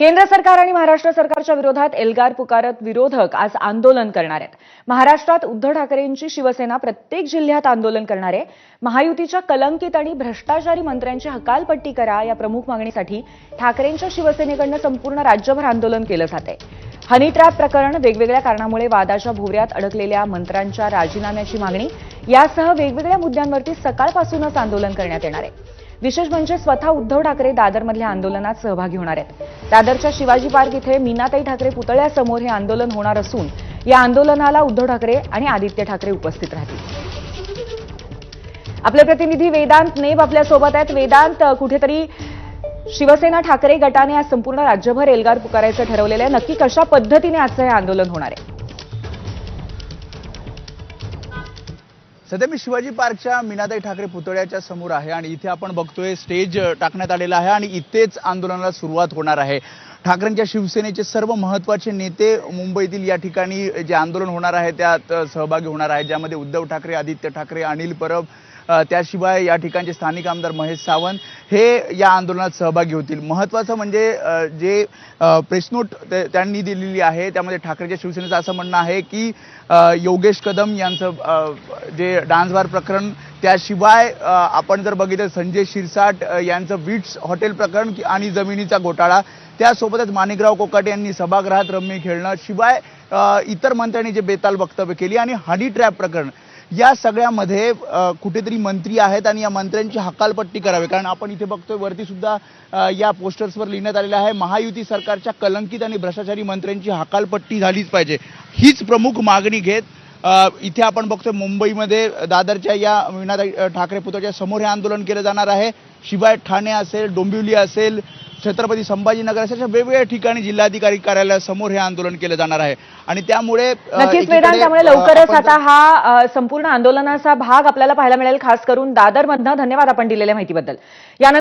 केंद्र सरकार आणि महाराष्ट्र सरकारच्या विरोधात एल्गार पुकारत विरोधक आज आंदोलन करणार आहेत. महाराष्ट्रात उद्धव ठाकरेंची शिवसेना प्रत्येक जिल्ह्यात आंदोलन करणार. आहे महायुतीच्या कलंकित आणि भ्रष्टाचारी मंत्र्यांची हकालपट्टी करा या प्रमुख मागणीसाठी ठाकरेंच्या शिवसेनेकडनं संपूर्ण राज्यभर आंदोलन केलं जात आहे हनी ट्रॅप प्रकरण वेगवेगळ्या कारणामुळे वादाच्या भोवऱ्यात अडकलेल्या मंत्र्यांच्या राजीनाम्याची मागणी. यासह वेगवेगळ्या मुद्द्यांवरती सकाळपासूनच आंदोलन करण्यात येणार आहे. विशेष म्हणजे स्वतः उद्धव ठाकरे दादरमधल्या आंदोलनात सहभागी होणार आहेत. दादरच्या शिवाजी पार्क इथे मीनाताई ठाकरे पुतळ्यासमोर हे आंदोलन होणार असून या आंदोलनाला उद्धव ठाकरे आणि आदित्य ठाकरे उपस्थित राहतील. आपले प्रतिनिधी वेदांत नेब आपल्यासोबत आहेत. वेदांत कुठेतरी शिवसेना ठाकरे गटाने आज संपूर्ण राज्यभर एल्गार पुकारायचं ठरवलेलं आहे. नक्की कशा पद्धतीने आजचं हे आंदोलन होणार आहे? सध्या मी शिवाजी पार्कच्या मीनाताई ठाकरे पुतळ्याच्या समोर आहे आणि इथे आपण बघतोय स्टेज टाकण्यात आलेला आहे आणि इथेच आंदोलनाला सुरुवात होणार आहे. ठाकरेंच्या शिवसेनेचे सर्व महत्त्वाचे नेते मुंबईतील या ठिकाणी जे आंदोलन होणार आहे त्यात सहभागी होणार आहेत ज्यामध्ये उद्धव ठाकरे आदित्य ठाकरे अनिल परब त्याशिवाय या ठिकाणचे स्थानिक आमदार महेश सावंत हे या आंदोलनात सहभागी होतील. महत्त्वाचं म्हणजे जे प्रेसनोट त्यांनी दिलेली आहे त्यामध्ये ठाकरेच्या शिवसेनेचं असं म्हणणं आहे की योगेश कदम यांचं जे डान्सबार प्रकरण त्याशिवाय आपण जर बघितलं संजय शिरसाट यांचं विट्स हॉटेल प्रकरण आणि जमिनीचा घोटाळा त्यासोबतच माणिकराव कोकाटे यांनी सभागृहात रम्मी खेळणं शिवाय इतर मंत्र्यांनी जे बेताल वक्तव्य केली आणि हनी ट्रॅप प्रकरण या सगळ्यामध्ये कुठेतरी मंत्री आहेत आणि या मंत्र्यांची हकालपट्टी करावी. कारण आपण इथे बघतोय वरती सुद्धा या पोस्टर्सवर लिहिण्यात आलेलं आहे महायुती सरकारच्या कलंकित आणि भ्रष्टाचारी मंत्र्यांची हकालपट्टी झालीच पाहिजे. हीच प्रमुख मागणी घेत इथे आपण बघतोय मुंबईमध्ये दादरच्या या मीनाताई ठाकरे पुतळ्याच्या समोर हे आंदोलन केलं जाणार आहे. शिवाय ठाणे असेल डोंबिवली असेल छत्रपती संभाजीनगर अशा वेगवेगळ्या ठिकाणी जिल्हाधिकारी कार्यालयासमोर हे आंदोलन केलं जाणार आहे. आणि त्यामुळे नक्कीच वेदांत त्यामुळे लवकरच आता हा संपूर्ण आंदोलनाचा भाग आपल्याला पाहायला मिळेल खास करून दादरमधनं. धन्यवाद आपण दिलेल्या माहितीबद्दल. यानंतर